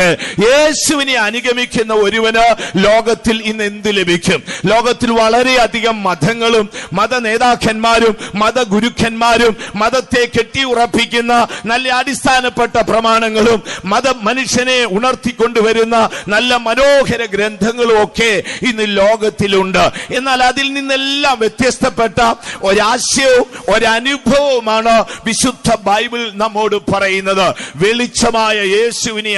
ഉണ്ടാകട്ടെ യേശുവിനെ അനുഗമിക്കുന്ന ഒരുവന് ലോകത്തിൽ ഇന്ന് എന്ത് ലഭിക്കും? ലോകത്തിൽ വളരെയധികം മതങ്ങളും മത നേതാക്കന്മാരും മതഗുരുക്കന്മാരും മതത്തെ കെട്ടിയുറപ്പിക്കുന്ന നല്ല അടിസ്ഥാനപ്പെട്ട പ്രമാണങ്ങളും മത മനുഷ്യനെ ഉണർത്തിക്കൊണ്ടുവരുന്ന നല്ല മനോഹര ഗ്രന്ഥങ്ങളും ഒക്കെ ഇന്ന് ലോകത്തിലുണ്ട്. എന്നാൽ അതിൽ നിന്നെല്ലാം വ്യത്യസ്തപ്പെട്ട ഒരാശയവും ഒരനുഭവവുമാണ് വിശുദ്ധ ബൈബിൾ നമ്മോട് പറയുന്നത്. വെളിച്ചമായ യേശുവിനെ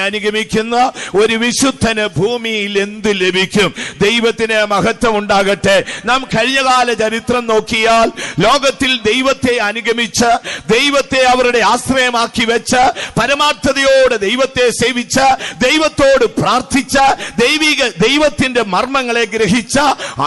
അനുഗമിക്കുന്ന ഒരു വിശുദ്ധന് ഭൂമിയിൽ എന്ത് ലഭിക്കും? ദൈവത്തിന് മഹത്വം ഉണ്ടാകട്ടെ. നാം കഴിഞ്ഞകാല ചരിത്രം നോക്കിയാൽ ലോകത്തിൽ ദൈവത്തെ അനുഗമിച്ച് ദൈവത്തെ അവരുടെ ആശ്രയമാക്കി വെച്ച് പരമാർത്ഥതയോടെ ദൈവത്തെ സേവിച്ച് ദൈവത്തോട് പ്രാർത്ഥിച്ച ദൈവിക ദൈവത്തിന്റെ മർമ്മങ്ങളെ ഗ്രഹിച്ച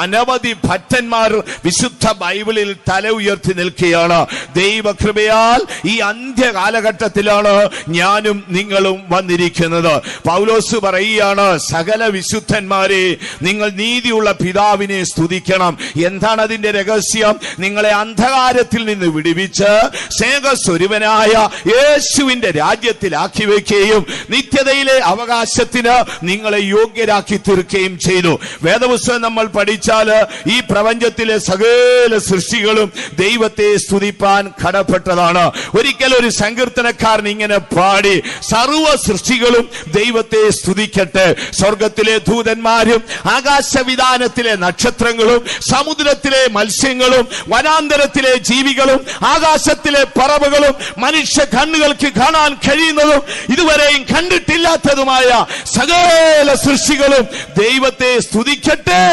അനവധി ഭക്തന്മാർ വിശുദ്ധ ബൈബിളിൽ തല ഉയർത്തി നിൽക്കുകയാണ്. ദൈവകൃപയാൽ ഈ അന്ത്യകാലഘട്ടത്തിലാണ് ഞാനും നിങ്ങളും വന്നിരിക്കുന്നത്. പൗലോസ് പറയുകയാണ് സകല വിശുദ്ധന്മാരെ നിങ്ങൾ നീതിയുള്ള പിതാവിനെ സ്തുതിക്കണം. എന്താണ് അതിന്റെ രഹസ്യം? നിങ്ങളെ അന്ധകാരത്തിൽ നിന്ന് വിടുവിച്ച് സ്നേഹസ്വരൂപനായ യേശുവിന്റെ രാജ്യത്തിലാക്കി വെക്കുകയും നിത്യതയിലെ അവകാശത്തിന് നിങ്ങളെ യോഗ്യരാക്കി തീർക്കുകയും ചെയ്തു. വേദപുസ്തകം നമ്മൾ പഠിച്ചാൽ ഈ പ്രപഞ്ചത്തിലെ സകല സൃഷ്ടികളും ദൈവത്തെ സ്തുതിപ്പാൻ കടപ്പെട്ടതാണ്. ഒരിക്കൽ ഒരു സങ്കീർത്തനക്കാരൻ ഇങ്ങനെ പാടി സർവ സൃഷ്ടികളും ദൈവത്തെ സ്തുതിക്കട്ടെ. സ്വർഗത്തിലെ ദൂതന്മാരും ആകാശവിധാനത്തിലെ നക്ഷത്രങ്ങളും സമുദ്രത്തിലെ മത്സ്യങ്ങളും വനാന്തരത്തിലെ ജീവികളും ആകാശത്തിലെ പറവകളും മനുഷ്യ കണ്ണുകൾക്ക് കാണാൻ കഴിയുന്നതും ഇതുവരെയും കണ്ടിട്ടില്ലാത്തതുമായ സകല സൃഷ്ടികളും ദൈവത്തെ സ്തുതിക്കട്ടെ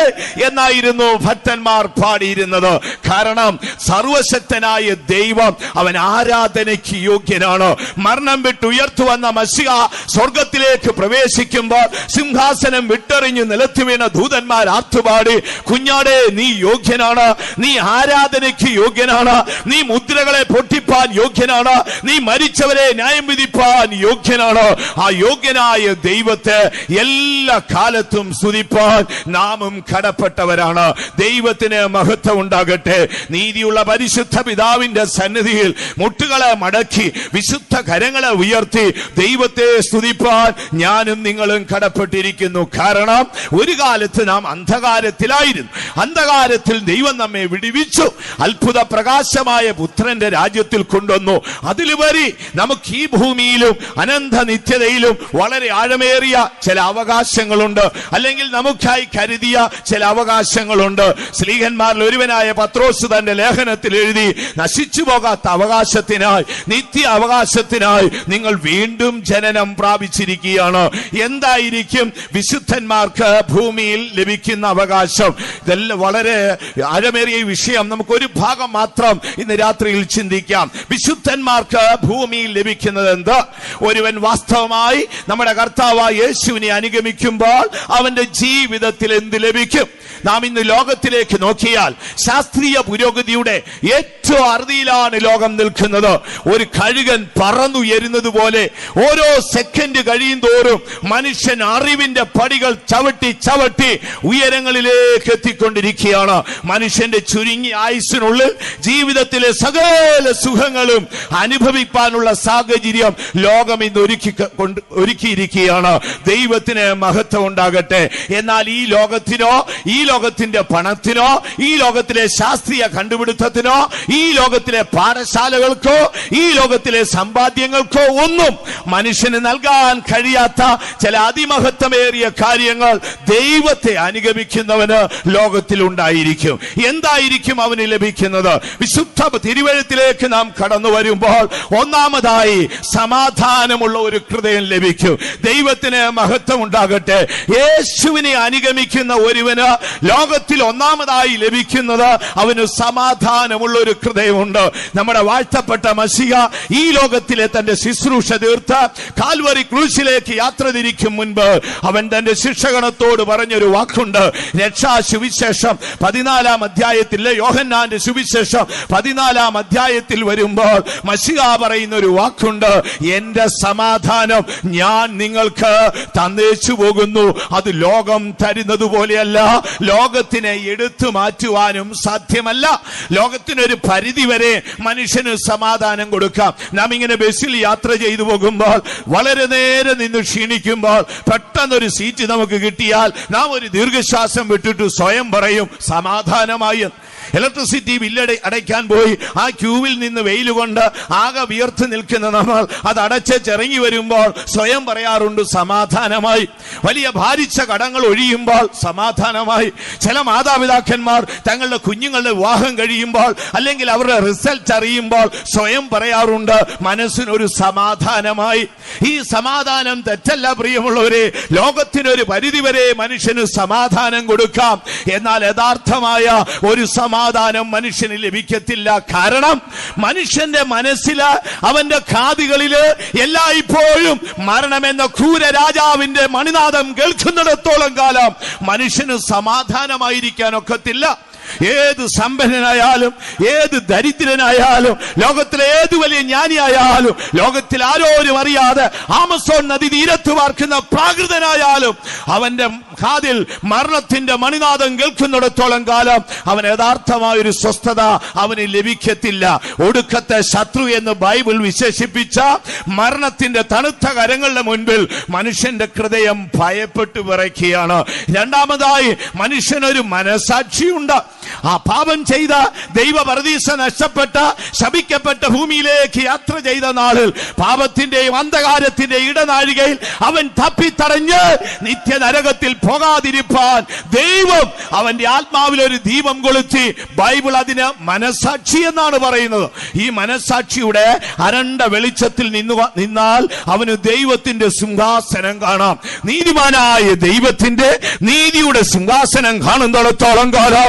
എന്നായിരുന്നു ഭക്തന്മാർ പാടിയിരുന്നത്. കാരണം സർവശക്തനായ ദൈവം അവൻ ആരാധനയ്ക്ക് യോഗ്യനാണ്. മരണം വിട്ട് മസിക വന്ന മസിക പ്രവേശിക്കുമ്പോൾ സിംഹാസനം വിട്ടെറിഞ്ഞ് നിലത്ത് വീണ ദൂതന്മാർ ആർത്തുപാടി കുഞ്ഞാടെ നീ യോഗ്യനാണ്. നീ ആരാധനയ്ക്ക് യോഗ്യനാണ്. നീ മുദ്രകളെ പൊട്ടിപ്പാൻ യോഗ്യനാണ്. നീ മരിച്ചവരെ ന്യായം വിധിപ്പാൻ യോഗ്യനാണ്. ആ യോഗ്യനായ ദൈവത്തെ എല്ലാ കാലത്തും സ്തുതിപ്പാൻ നാമും കടപ്പെട്ടവരാണ്. ദൈവത്തിന് മഹത്വം ഉണ്ടാകട്ടെ. നീതിയുള്ള പരിശുദ്ധ പിതാവിന്റെ സന്നിധിയിൽ മുട്ടുകളെ മടക്കി വിശുദ്ധ കരങ്ങളെ ഉയർത്തി ദൈവത്തെ സ്തുതിപ്പാൻ ഞാനും നിങ്ങളും കടപ്പെട്ടിരിക്കുന്നു. കാരണം ഒരു കാലത്ത് നാം അന്ധകാരത്തിലായിരുന്നു. അന്ധകാരത്തിൽ ദൈവം നമ്മെ വിടിവിച്ചു. അത്ഭുത പ്രകാശമായ പുത്രന്റെ രാജ്യത്തിൽ കൊണ്ടുവന്നു. അതിലുപരി നമുക്ക് ഈ ഭൂമിയിലും അനന്ത നിത്യതയിലും വളരെ ആഴമേറിയ ചില അവകാശങ്ങളുണ്ട്. അല്ലെങ്കിൽ നമുക്കായി കരുതിയ ചില അവകാശങ്ങളുണ്ട്. സ്ത്രീകന്മാരിൽ ഒരുവനായ പത്രോസ് തന്റെ ലേഖനത്തിൽ എഴുതി നശിച്ചു പോകാത്ത അവകാശത്തിനായി നിത്യ അവകാശത്തിനായി നിങ്ങൾ വീണ്ടും ജനനം പ്രാപിച്ചിരിക്കുകയാണ് എന്തായിരിക്കും? വിശുദ്ധന്മാർക്ക് ഭൂമിയിൽ ലഭിക്കുന്ന അവകാശം. ഇതെല്ലാം വളരെ ആഴമേറിയ വിഷയം. നമുക്ക് ഒരു ഭാഗം മാത്രം ഇന്ന് രാത്രിയിൽ ചിന്തിക്കാം. വിശുദ്ധന്മാർക്ക് ഭൂമിയിൽ ലഭിക്കുന്നത് എന്ത്? ഒരുവൻ വാസ്തവമായി നമ്മുടെ കർത്താവായ യേശുവിനെ അനുഗമിക്കുമ്പോൾ അവന്റെ ജീവിതത്തിൽ എന്ത് ലഭിക്കും? നാം ഇന്ന് ലോകത്തിലേക്ക് നോക്കിയാൽ ശാസ്ത്രീയ പുരോഗതിയുടെ ഏറ്റവും അറുതിയിലാണ് ലോകം നിൽക്കുന്നത്. ഒരു കഴുകൻ പറന്നുയരുന്നത് പോലെ ഓരോ സെക്കൻഡ് കഴിയും തോറും മനുഷ്യൻ അറിവിന്റെ പടികൾ ചവിട്ടി ചവിട്ടി ഉയരങ്ങളിലേക്ക് എത്തിക്കൊണ്ടിരിക്കുകയാണ്. മനുഷ്യന്റെ ചുരുങ്ങിയ ആയുസിനുള്ളിൽ ജീവിതത്തിലെ സകല സുഖങ്ങളും അനുഭവിപ്പാനുള്ള സാഹചര്യം ലോകം ഇന്ന് ഒരുക്കി കൊണ്ട് ഒരുക്കിയിരിക്കുകയാണ്. ദൈവത്തിന് മഹത്വം ഉണ്ടാകട്ടെ. എന്നാൽ ഈ ലോകത്തിനോ ഈ ലോകത്തിന്റെ പണത്തിനോ ഈ ലോകത്തിലെ ശാസ്ത്രീയ കണ്ടുപിടുത്തത്തിനോ ഈ ലോകത്തിലെ പാഠശാലകൾക്കോ ഈ ലോകത്തിലെ സമ്പാദ്യങ്ങൾക്കോ ഒന്നും മനുഷ്യന് നൽകാൻ കഴിയാത്ത ചില അതിമഹത്വമേറിയ കാര്യങ്ങൾ ദൈവത്തെ അനുഗമിക്കുന്നവന് ലോകത്തിൽ ഉണ്ടായിരിക്കും. എന്തായിരിക്കും അവന് ലഭിക്കുന്നത്? വിശുദ്ധ തിരുവഴുത്തിലേക്ക് നാം കടന്നു വരുമ്പോൾ ഒന്നാമതായി സമാധാനമുള്ള ഒരു ഹൃദയം ലഭിക്കും. ദൈവത്തിന് മഹത്വം ഉണ്ടാകട്ടെ യേശുവിനെ അനുഗമിക്കുന്ന ഒരുവന് ലോകത്തിൽ ഒന്നാമതായി ലഭിക്കുന്നത് അവന് സമാധാനമുള്ള ഒരു ഹൃദയമുണ്ട്. നമ്മുടെ വാഴ്ത്തപ്പെട്ട മസിക ഈ ലോകത്തിലെ തന്റെ ശുശ്രൂഷ തീർത്ത് കാൽവറി ക്രൂശിലേക്ക് യാത്ര തിരിക്കും മുൻപ് അവൻ തന്റെ ശിക്ഷകണത്തോട് പറഞ്ഞൊരു വാക്കുണ്ട്. രക്ഷാ സുവിശേഷം പതിനാലാം അധ്യായത്തിലെ യോഹന്നാന്റെ സുവിശേഷം പതിനാലാം അധ്യായത്തിൽ വരുമ്പോൾ മസിക പറയുന്ന ഒരു വാക്കുണ്ട്. എന്റെ സമാധാനം ഞാൻ നിങ്ങൾക്ക് തന്നേച്ചു പോകുന്നു. അത് ലോകം തരുന്നത് പോലെയല്ല ലോകത്തിനെ എടുത്തു മാറ്റുവാനും സാധ്യമല്ല ലോകത്തിനൊരു പരിധി വരെ മനുഷ്യന് സമാധാനം കൊടുക്കാം നാം ഇങ്ങനെ ബസ്സിൽ യാത്ര ചെയ്തു പോകുമ്പോൾ വളരെ നേരെ നിന്ന് ക്ഷീണിക്കുമ്പോൾ പെട്ടെന്നൊരു സീറ്റ് നമുക്ക് കിട്ടിയാൽ നാം ഒരു ദീർഘശ്വാസം വിട്ടിട്ട് സ്വയം പറയും സമാധാനമായി. ഇലക്ട്രിസിറ്റി ബില്ല് അടയ്ക്കാൻ പോയി. ആ ക്യൂവിൽ നിന്ന് വെയിൽ കൊണ്ട് ആകെ വിയർത്ത് നിൽക്കുന്ന നമ്മൾ അത് അടച്ച് ചിറങ്ങി വരുമ്പോൾ സ്വയം പറയാറുണ്ട് സമാധാനമായി. വലിയ ഭാരിച്ച കടങ്ങൾ ഒഴിയുമ്പോൾ സമാധാനമായി. ചില മാതാപിതാക്കന്മാർ തങ്ങളുടെ കുഞ്ഞുങ്ങളുടെ വിവാഹം കഴിയുമ്പോൾ അല്ലെങ്കിൽ അവരുടെ റിസൾട്ട് അറിയുമ്പോൾ സ്വയം പറയാറുണ്ട് മനസ്സിനൊരു സമാധാനമായി. ഈ സമാധാനം തെറ്റല്ല പ്രിയമുള്ളവരെ. ലോകത്തിനൊരു പരിധിവരെ മനുഷ്യന് സമാധാനം കൊടുക്കാം. എന്നാൽ യഥാർത്ഥമായ ഒരു സമാധാനം മനുഷ്യന് ലഭിക്കത്തില്ല. കാരണം മനുഷ്യന്റെ മനസ്സിൽ അവന്റെ കാതുകളിൽ എല്ലായ്പ്പോഴും മരണമെന്ന ക്രൂര രാജാവിന്റെ മണിനാഥം കേൾക്കുന്നിടത്തോളം കാലം മനുഷ്യന് സമാധാനമായിരിക്കാൻ ഒക്കത്തില്ല. ഏത് സമ്പന്നനായാലും ഏത് ദരിദ്രനായാലും ലോകത്തിലെ ഏത് വലിയ ജ്ഞാനിയായാലും ലോകത്തിൽ ആരോരും അറിയാതെ ആമസോൺ നദി തീരത്ത് പാർക്കുന്ന പ്രാകൃതനായാലും അവന്റെ കാതിൽ മരണത്തിന്റെ മണിനാഥം കേൾക്കുന്നിടത്തോളം കാലം അവൻ യഥാർത്ഥമായ ഒരു സ്വസ്ഥത അവന് ലഭിക്കത്തില്ല. ഒടുക്കത്തെ ശത്രു എന്ന് ബൈബിൾ വിശേഷിപ്പിച്ച മരണത്തിന്റെ തണുത്ത കരങ്ങളുടെ മുൻപിൽ മനുഷ്യന്റെ ഹൃദയം ഭയപ്പെട്ടു വിറയ്ക്കുകയാണ്. രണ്ടാമതായി മനുഷ്യനൊരു മനസാക്ഷിയുണ്ട്. ആ പാപം ചെയ്ത ദൈവ പ്രതീക്ഷ നഷ്ടപ്പെട്ട ശപിക്കപ്പെട്ട ഭൂമിയിലേക്ക് യാത്ര ചെയ്ത നാളിൽ പാപത്തിന്റെയും അന്ധകാരത്തിന്റെയും ഇടനാഴികയിൽ അവൻ തപ്പിത്തടഞ്ഞ് നിത്യനരകത്തിൽ പോകാതിരിപ്പാൻ ദൈവം അവന്റെ ആത്മാവിൽ ഒരു ദീപം കൊളുത്തി ബൈബിൾ അതിന് മനസാക്ഷി എന്നാണ് പറയുന്നത്. ഈ മനസാക്ഷിയുടെ അരണ്ട വെളിച്ചത്തിൽ നിന്നു നിന്നാൽ അവന് ദൈവത്തിന്റെ സിംഹാസനം കാണാം. നീതിമാനായ ദൈവത്തിന്റെ നീതിയുടെ സിംഹാസനം കാണുന്നിടത്തോളം കാലം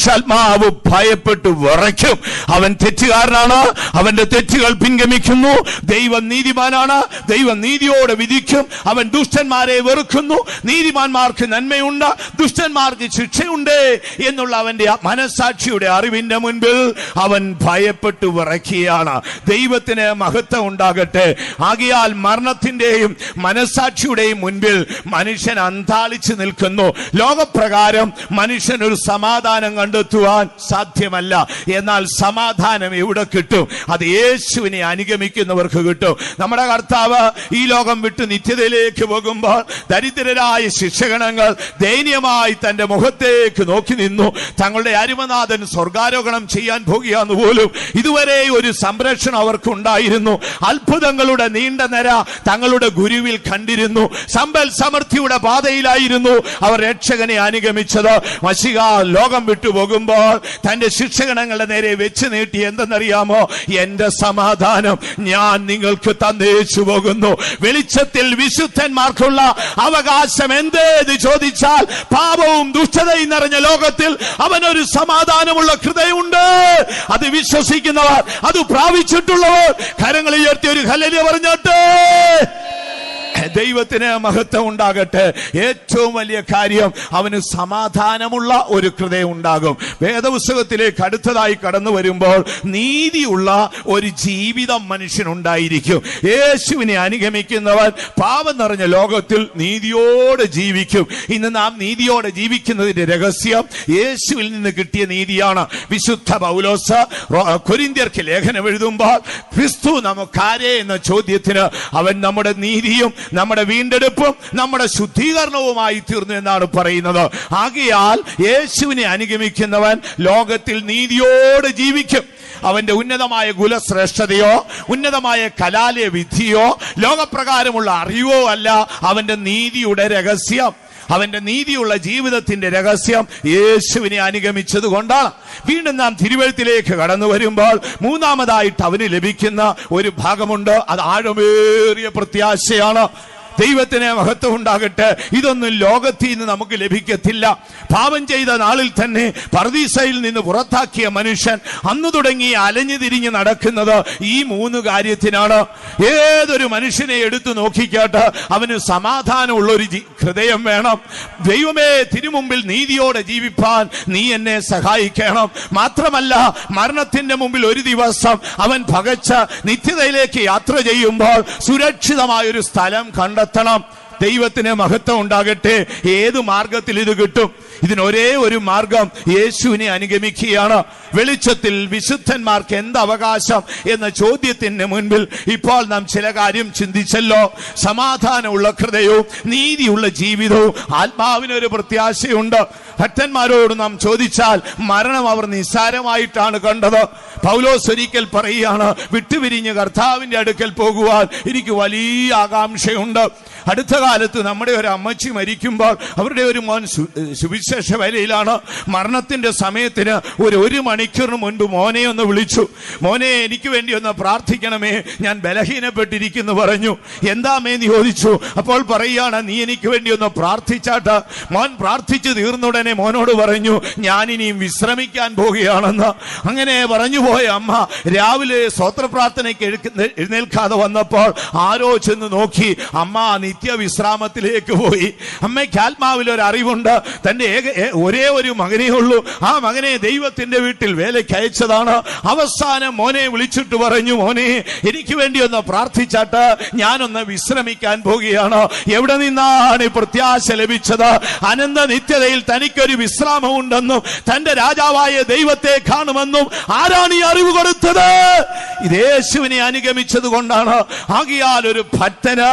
മനുഷ്യാത്മാവ് ഭയപ്പെട്ട് വിറയ്ക്കും. അവൻ തെറ്റുകാരനാണ്. അവന്റെ തെറ്റുകൾ പിൻഗമിക്കുന്നു. ദൈവം നീതിമാനാണ്. ദൈവം നീതിയോടെ വിധിക്കും. അവൻ ദുഷ്ടന്മാരെ വെറുക്കുന്നു. നീതിമാന്മാർക്ക് നന്മയുണ്ട്. ദുഷ്ടന്മാർക്ക് ശിക്ഷയുണ്ട് എന്നുള്ള അവന്റെ മനസാക്ഷിയുടെ അറിവിന്റെ മുൻപിൽ അവൻ ഭയപ്പെട്ട് വിറയ്ക്കുകയാണ്. ദൈവത്തിന് മഹത്വം ഉണ്ടാകട്ടെ. ആകിയാൽ മരണത്തിന്റെയും മനസാക്ഷിയുടെയും മുൻപിൽ മനുഷ്യൻ അന്താളിച്ചു നിൽക്കുന്നു. ലോകപ്രകാരം മനുഷ്യൻ ഒരു സമാധാനം കണ്ടെത്തുവാൻ സാധ്യമല്ല. എന്നാൽ സമാധാനം എവിടെ കിട്ടും? അത് യേശുവിനെ അനുഗമിക്കുന്നവർക്ക് കിട്ടും. നമ്മുടെ കർത്താവ് ഈ ലോകം വിട്ട് നിത്യതയിലേക്ക് പോകുമ്പോൾ ദരിദ്രരായ ശിക്ഷഗണങ്ങൾ ദയനീയമായി തന്റെ മുഖത്തേക്ക് നോക്കി നിന്നു. തങ്ങളുടെ അരുമനാഥൻ സ്വർഗാരോഹണം ചെയ്യാൻ പോകുകയെന്ന് പോലും ഇതുവരെ ഒരു സംരക്ഷണം അവർക്കുണ്ടായിരുന്നു. അത്ഭുതങ്ങളുടെ നീണ്ട നിര തങ്ങളുടെ ഗുരുവിൽ കണ്ടിരുന്നു. സമ്പൽ സമൃദ്ധിയുടെ പാതയിലായിരുന്നു അവർ രക്ഷകനെ അനുഗമിച്ചത്. മഷിക ലോകം വിട്ടുപോകുമ്പോൾ തന്റെ ശിക്ഷകണങ്ങളുടെ നേരെ വെച്ച് നീട്ടി എന്തെന്നറിയാമോ? എന്റെ സമാധാനം ഞാൻ നിങ്ങൾക്ക് തന്നേച്ചു പോകുന്നു. വെളിച്ചത്തിൽ വിശുദ്ധന്മാർക്കുള്ള അവകാശം എന്തേത് ചോദിച്ചാൽ പാപവും ദുഷ്ടതയും നിറഞ്ഞ ലോകത്തിൽ അവനൊരു സമാധാനമുള്ള ഹൃദയമുണ്ട്. അത് വിശ്വസിക്കുന്നവർ അത് പ്രാപിച്ചിട്ടുള്ളവർ കരങ്ങളിൽ ഉയർത്തി ഒരു ഹല്ലേലൂയ പറഞ്ഞോട്ടെ. ദൈവത്തിന് മഹത്വം ഉണ്ടാകട്ടെ. ഏറ്റവും വലിയ കാര്യം അവന് സമാധാനമുള്ള ഒരു ഹൃദയം ഉണ്ടാകും. വേദപുസ്തകത്തിലേക്ക് അടുത്തതായി കടന്നു വരുമ്പോൾ നീതിയുള്ള ഒരു ജീവിതം മനുഷ്യനുണ്ടായിരിക്കും. യേശുവിനെ അനുഗമിക്കുന്നവൻ പാപം നിറഞ്ഞ ലോകത്തിൽ നീതിയോടെ ജീവിക്കും. ഇന്ന് നാം നീതിയോടെ ജീവിക്കുന്നതിന്റെ രഹസ്യം യേശുവിൽ നിന്ന് കിട്ടിയ നീതിയാണ്. വിശുദ്ധ പൗലോസ് കുരിന്ത്യർക്ക് കൊരിന്ത്യർക്ക് ലേഖനം എഴുതുമ്പോൾ ക്രിസ്തു നമുക്കാരേ? എന്ന ചോദ്യത്തിന് അവൻ നമ്മുടെ നീതിയും നമ്മുടെ വീണ്ടെടുപ്പും നമ്മുടെ ശുദ്ധീകരണവുമായി തീർന്നു എന്നാണ് പറയുന്നത്. ആകയാൽ യേശുവിനെ അനുഗമിക്കുന്നവൻ ലോകത്തിൽ നീതിയോട് ജീവിക്കും. അവന്റെ ഉന്നതമായ കുലശ്രേഷ്ഠതയോ ഉന്നതമായ കലാലയ വിധിയോ ലോകപ്രകാരമുള്ള അറിവോ അല്ല അവന്റെ നീതിയുടെ രഹസ്യം. അവന്റെ നീതിയുള്ള ജീവിതത്തിന്റെ രഹസ്യം യേശുവിനെ അനുഗമിച്ചത് കൊണ്ടാണ്. വീണ്ടും നാം തിരുവഴുത്തിലേക്ക് കടന്നു വരുമ്പോൾ മൂന്നാമതായിട്ട് അവന് ലഭിക്കുന്ന ഒരു ഭാഗമുണ്ട്. അത് ആഴമേറിയ പ്രത്യാശയാണ്. ദൈവത്തിന് മഹത്വം ഉണ്ടാകട്ടെ ഇതൊന്നും ലോകത്തിൽ നിന്ന് നമുക്ക് ലഭിക്കത്തില്ല. പാപം ചെയ്ത നാളിൽ തന്നെ പർദീസയിൽ നിന്ന് പുറത്താക്കിയ മനുഷ്യൻ അന്ന് തുടങ്ങി അലഞ്ഞു തിരിഞ്ഞ് നടക്കുന്നത് ഈ മൂന്ന് കാര്യത്തിനാണ്. ഏതൊരു മനുഷ്യനെ എടുത്തു നോക്കിക്കാട്ട് അവന് സമാധാനമുള്ള ഒരു ഹൃദയം വേണം. ദൈവമേ തിരുമുമ്പിൽ നീതിയോടെ ജീവിപ്പാൻ നീ എന്നെ സഹായിക്കണം. മാത്രമല്ല മരണത്തിന്റെ മുമ്പിൽ ഒരു ദിവസം അവൻ പകച്ച നിത്യതയിലേക്ക് യാത്ര ചെയ്യുമ്പോൾ സുരക്ഷിതമായ ഒരു സ്ഥലം കണ്ടെത്തണം ദൈവത്തിന് മഹത്വം ഉണ്ടാകട്ടെ. ഏത് മാർഗത്തിൽ ഇത് കിട്ടും? ഇതിനൊരേ ഒരു മാർഗം യേശുവിനെ അനുഗമിക്കുകയാണ്. വെളിച്ചത്തിൽ വിശുദ്ധന്മാർക്ക് എന്ത് അവകാശം എന്ന ചോദ്യത്തിന് മുൻപിൽ ഇപ്പോൾ നാം ചില കാര്യം ചിന്തിച്ചല്ലോ. സമാധാനമുള്ള ഹൃദയവും നീതിയുള്ള ജീവിതവും ആത്മാവിനൊരു പ്രത്യാശയുണ്ട്. ഭക്തന്മാരോട് നാം ചോദിച്ചാൽ മരണം അവർ നിസ്സാരമായിട്ടാണ് കണ്ടത്. പൗലോസ് ഒരിക്കൽ പറയുകയാണ് വിട്ടുപിരിഞ്ഞ് കർത്താവിന്റെ അടുക്കൽ പോകുവാൻ എനിക്ക് വലിയ ആകാംക്ഷയുണ്ട്. അടുത്ത കാലത്ത് നമ്മുടെ ഒരു അമ്മച്ചി മരിക്കുമ്പോൾ അവരുടെ ഒരു മോൻ സുവിശേഷ വേലയിലാണ്. മരണത്തിന്റെ സമയത്തിന് ഒരു ഒരു മണിക്കൂറിന് മുൻപ് മോനെ ഒന്ന് വിളിച്ചു. മോനെ എനിക്ക് വേണ്ടി ഒന്ന് പ്രാർത്ഥിക്കണമേ. ഞാൻ ബലഹീനപ്പെട്ടിരിക്കുന്നു പറഞ്ഞു. എന്താമേ നീ ചോദിച്ചു. അപ്പോൾ പറയുകയാണ് നീ എനിക്ക് വേണ്ടി ഒന്ന് പ്രാർത്ഥിച്ചാട്ട്. മോൻ പ്രാർത്ഥിച്ചു തീർന്നുടനെ മോനോട് പറഞ്ഞു ഞാൻ ഇനിയും വിശ്രമിക്കാൻ പോകുകയാണെന്ന് അങ്ങനെ പറഞ്ഞു പോയ അമ്മ രാവിലെ സ്വത്ര പ്രാർത്ഥനയ്ക്ക് എഴുന്നേൽക്കാതെ വന്നപ്പോൾ ആരോ ചെന്ന് നോക്കി അമ്മ നിത്യവിശ്രാമത്തിലേക്ക് പോയി. അമ്മയ്ക്ക് ആത്മാവിൽ ഒരു അറിവുണ്ട്. തന്റെ ഏക ഒരേ ഒരു മകനേ ഉള്ളൂ. ആ മകനെ ദൈവത്തിന്റെ വീട്ടിൽ വേലയ്ക്ക് അയച്ചതാണ്. അവസാനം മോനെ വിളിച്ചിട്ട് പറഞ്ഞു മോനെ എനിക്ക് വേണ്ടി ഒന്ന് പ്രാർത്ഥിച്ചാട്ട് ഞാനൊന്ന് വിശ്രമിക്കാൻ പോവുകയാണ് എവിടെ നിന്നാണ് പ്രത്യാശ ലഭിച്ചത്? അനന്ത നിത്യതയിൽ തനിക്കൊരു വിശ്രാമമുണ്ടെന്നും തന്റെ രാജാവായ ദൈവത്തെ കാണുമെന്നും ആരാണ് ഈ അറിവ് കൊടുത്തത്? ഇത് യേശുവിനെ അനുഗമിച്ചത് കൊണ്ടാണ്. ആകിയാൽ ഒരു ഭക്തന്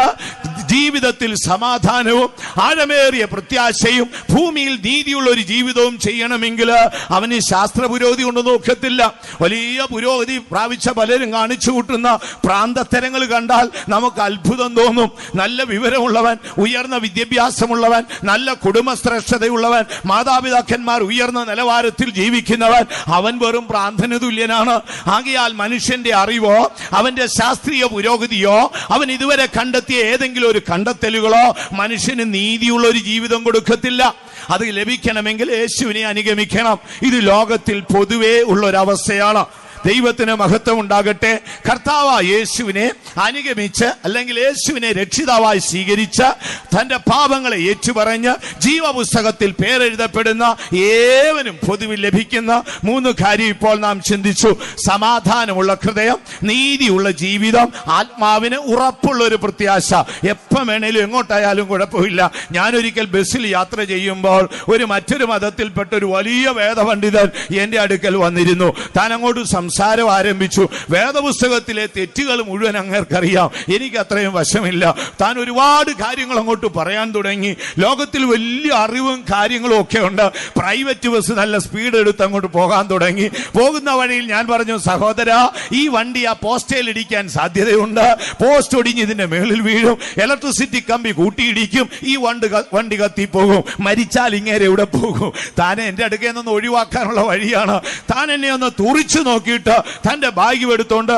ജീവിതത്തിൽ സമാധാനവും ആഴമേറിയ പ്രത്യാശയും ഭൂമിയിൽ നീതിയുള്ള ഒരു ജീവിതവും ചെയ്യണമെങ്കിൽ അവന് ശാസ്ത്ര പുരോഗതി കൊണ്ട് നോക്കത്തില്ല. വലിയ പുരോഗതി പ്രാപിച്ച പലരും കാണിച്ചു കൂട്ടുന്ന പ്രാന്തത്തരങ്ങൾ കണ്ടാൽ നമുക്ക് അത്ഭുതം തോന്നും. നല്ല വിവരമുള്ളവൻ ഉയർന്ന വിദ്യാഭ്യാസമുള്ളവൻ നല്ല കുടുംബശ്രേഷ്ഠതയുള്ളവൻ മാതാപിതാക്കന്മാർ ഉയർന്ന നിലവാരത്തിൽ ജീവിക്കുന്നവൻ അവൻ വെറും പ്രാന്തന് തുല്യനാണ്. ആകയാൽ മനുഷ്യന്റെ അറിവോ അവന്റെ ശാസ്ത്രീയ പുരോഗതിയോ അവൻ ഇതുവരെ കണ്ടെത്തിയ ഏതെങ്കിലും ഒരു കണ്ടെത്തലുകളോ മനുഷ്യന് നീതിയുള്ള ഒരു ജീവിതം കൊടുക്കത്തില്ല. അത് ലഭിക്കണമെങ്കിൽ യേശുവിനെ അനുഗമിക്കണം. ഇത് ലോകത്തിൽ പൊതുവേ ഉള്ള ഒരു അവസ്ഥയാണ് ദൈവത്തിന് മഹത്വം ഉണ്ടാകട്ടെ കർത്താവ യേശുവിനെ അനുഗമിച്ച് അല്ലെങ്കിൽ യേശുവിനെ രക്ഷിതാവായി സ്വീകരിച്ച് തന്റെ പാപങ്ങളെ ഏറ്റുപറഞ്ഞ് ജീവപുസ്തകത്തിൽ പേരെഴുതപ്പെടുന്ന ഏവനും പൊതുവിൽ ലഭിക്കുന്ന മൂന്ന് കാര്യം ഇപ്പോൾ നാം ചിന്തിച്ചു. സമാധാനമുള്ള ഹൃദയം നീതിയുള്ള ജീവിതം ആത്മാവിന് ഉറപ്പുള്ള ഒരു പ്രത്യാശ. എപ്പം വേണേലും എങ്ങോട്ടായാലും കുഴപ്പമില്ല. ഞാനൊരിക്കൽ ബസ്സിൽ യാത്ര ചെയ്യുമ്പോൾ ഒരു മറ്റൊരു മതത്തിൽപ്പെട്ട ഒരു വലിയ വേദപണ്ഡിതൻ എന്റെ അടുക്കൽ വന്നിരുന്നു. താൻ അങ്ങോട്ട് സംസാരം ആരംഭിച്ചു. വേദപുസ്തകത്തിലെ തെറ്റുകൾ മുഴുവൻ അങ്ങേർക്കറിയാം. എനിക്ക് അത്രയും വശമില്ല. താൻ ഒരുപാട് കാര്യങ്ങൾ അങ്ങോട്ട് പറയാൻ തുടങ്ങി. ലോകത്തിൽ വലിയ അറിവും കാര്യങ്ങളും ഒക്കെ ഉണ്ട്. പ്രൈവറ്റ് ബസ് നല്ല സ്പീഡ് എടുത്ത് അങ്ങോട്ട് പോകാൻ തുടങ്ങി. പോകുന്ന വഴിയിൽ ഞാൻ പറഞ്ഞു സഹോദര ഈ വണ്ടി ആ പോസ്റ്റേൽ ഇടിക്കാൻ സാധ്യതയുണ്ട്. പോസ്റ്റ് ഒടിഞ്ഞ് ഇതിന്റെ മേളിൽ വീഴും. ഇലക്ട്രിസിറ്റി കമ്പി കൂട്ടിയിടിക്കും. ഈ വണ്ടി വണ്ടി കത്തിപ്പോകും. മരിച്ചാൽ ഇങ്ങേരെ എവിടെ പോകും. താനെ എന്റെ അടുക്കൽ ഒഴിവാക്കാനുള്ള വഴിയാണ്. താൻ എന്നെ ഒന്ന് തുറിച്ചു നോക്കിയിട്ട് തന്റെ ബാഗ് എടുത്തോണ്ട്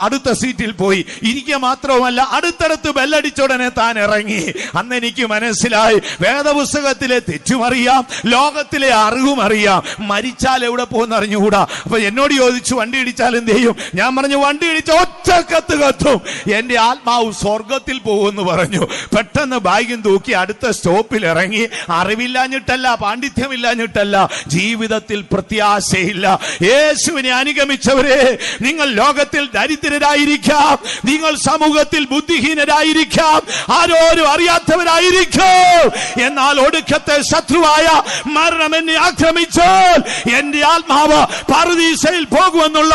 അടുത്ത സീറ്റിൽ പോയി. ഇരിക്കുക മാത്രവുമല്ല അടുത്തടുത്ത് ബെല്ലടിച്ചുടനെ താൻ ഇറങ്ങി. അന്ന് എനിക്ക് മനസ്സിലായി വേദപുസ്തകത്തിലെ തെറ്റുമറിയാം ലോകത്തിലെ അറിവും അറിയാം മരിച്ചാൽ എവിടെ പോകുന്ന അറിഞ്ഞുകൂടാ. അപ്പൊ എന്നോട് ചോദിച്ചു വണ്ടി ഇടിച്ചാൽ എന്ത് ചെയ്യും? ഞാൻ പറഞ്ഞു വണ്ടി ഇടിച്ച ഒറ്റ കത്ത് കത്തും. എന്റെ ആത്മാവ് സ്വർഗത്തിൽ പോകുമെന്ന് പറഞ്ഞു. പെട്ടെന്ന് ബാഗും തൂക്കി അടുത്ത സ്റ്റോപ്പിൽ ഇറങ്ങി. അറിവില്ലാഞ്ഞിട്ടല്ല പാണ്ഡിത്യമില്ലാഞ്ഞിട്ടല്ല ജീവിതത്തിൽ പ്രത്യാശയില്ല. യേശുവിനെ അനുഗമിച്ചവരെ നിങ്ങൾ ലോകത്തിൽ ദരിദ്രരായിരിക്കാം നിങ്ങൾ സമൂഹത്തിൽ ബുദ്ധിഹീനരായിരിക്കാം ആരോരും അറിയാത്തവരായിരിക്കും. എന്നാൽ ഒടുക്കത്തെ ശത്രുവായ മരണം എന്നെ ആക്രമിച്ചാൽ എന്റെ ആത്മാവ് പറുദീസയിൽ പോകുമെന്നുള്ള